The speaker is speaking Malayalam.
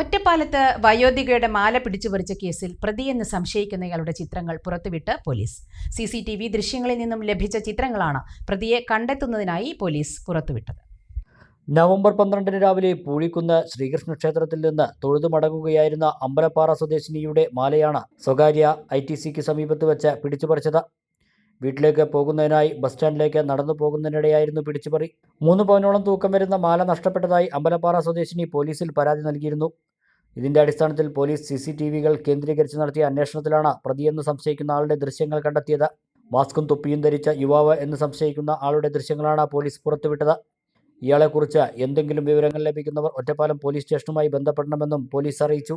ഒറ്റപ്പാലത്ത് വയോധികയുടെ മാല പിടിച്ചു പറിച്ച കേസിൽ പ്രതിയെന്ന് സംശയിക്കുന്നയാളുടെ ചിത്രങ്ങൾ പുറത്തുവിട്ട് police. C C T V ദൃശ്യങ്ങളിൽ നിന്നും ലഭിച്ച ചിത്രങ്ങളാണ് പ്രതിയെ കണ്ടെത്തുന്നതിനായി പോലീസ് പുറത്തുവിട്ടത്. നവംബർ പന്ത്രണ്ടിന് രാവിലെ പൂഴിക്കുന്ന് ശ്രീകൃഷ്ണ ക്ഷേത്രത്തിൽ നിന്ന് തൊഴുതു മടങ്ങുകയായിരുന്ന അമ്പലപ്പാറ സ്വദേശിനിയുടെ മാലയാണ് സ്വകാര്യ ഐ ടി സിക്ക് സമീപത്ത് വെച്ച് പിടിച്ചുപറിച്ചത് വീട്ടിലേക്ക് പോകുന്നതിനായി ബസ് സ്റ്റാൻഡിലേക്ക് നടന്നു പോകുന്നതിനിടെയായിരുന്നു പിടിച്ചുപറി. മൂന്ന് പവനോളം തൂക്കം വരുന്ന മാല നഷ്ടപ്പെട്ടതായി അമ്പലപ്പാറ സ്വദേശിനി പോലീസിൽ പരാതി നൽകിയിരുന്നു. ഇതിന്റെ അടിസ്ഥാനത്തിൽ പോലീസ് സി സി ടി വികൾ കേന്ദ്രീകരിച്ച് നടത്തിയ അന്വേഷണത്തിലാണ് പ്രതിയെന്ന് സംശയിക്കുന്ന ആളുടെ ദൃശ്യങ്ങൾ കണ്ടെത്തിയത്. മാസ്കും തൊപ്പിയും ധരിച്ച യുവാവ് എന്ന് സംശയിക്കുന്ന ആളുടെ ദൃശ്യങ്ങളാണ് പോലീസ് പുറത്തുവിട്ടത്. ഇയാളെക്കുറിച്ച് എന്തെങ്കിലും വിവരങ്ങൾ ലഭിക്കുന്നവർ ഒറ്റപ്പാലം പോലീസ് സ്റ്റേഷനുമായി ബന്ധപ്പെടണമെന്നും പോലീസ് അറിയിച്ചു.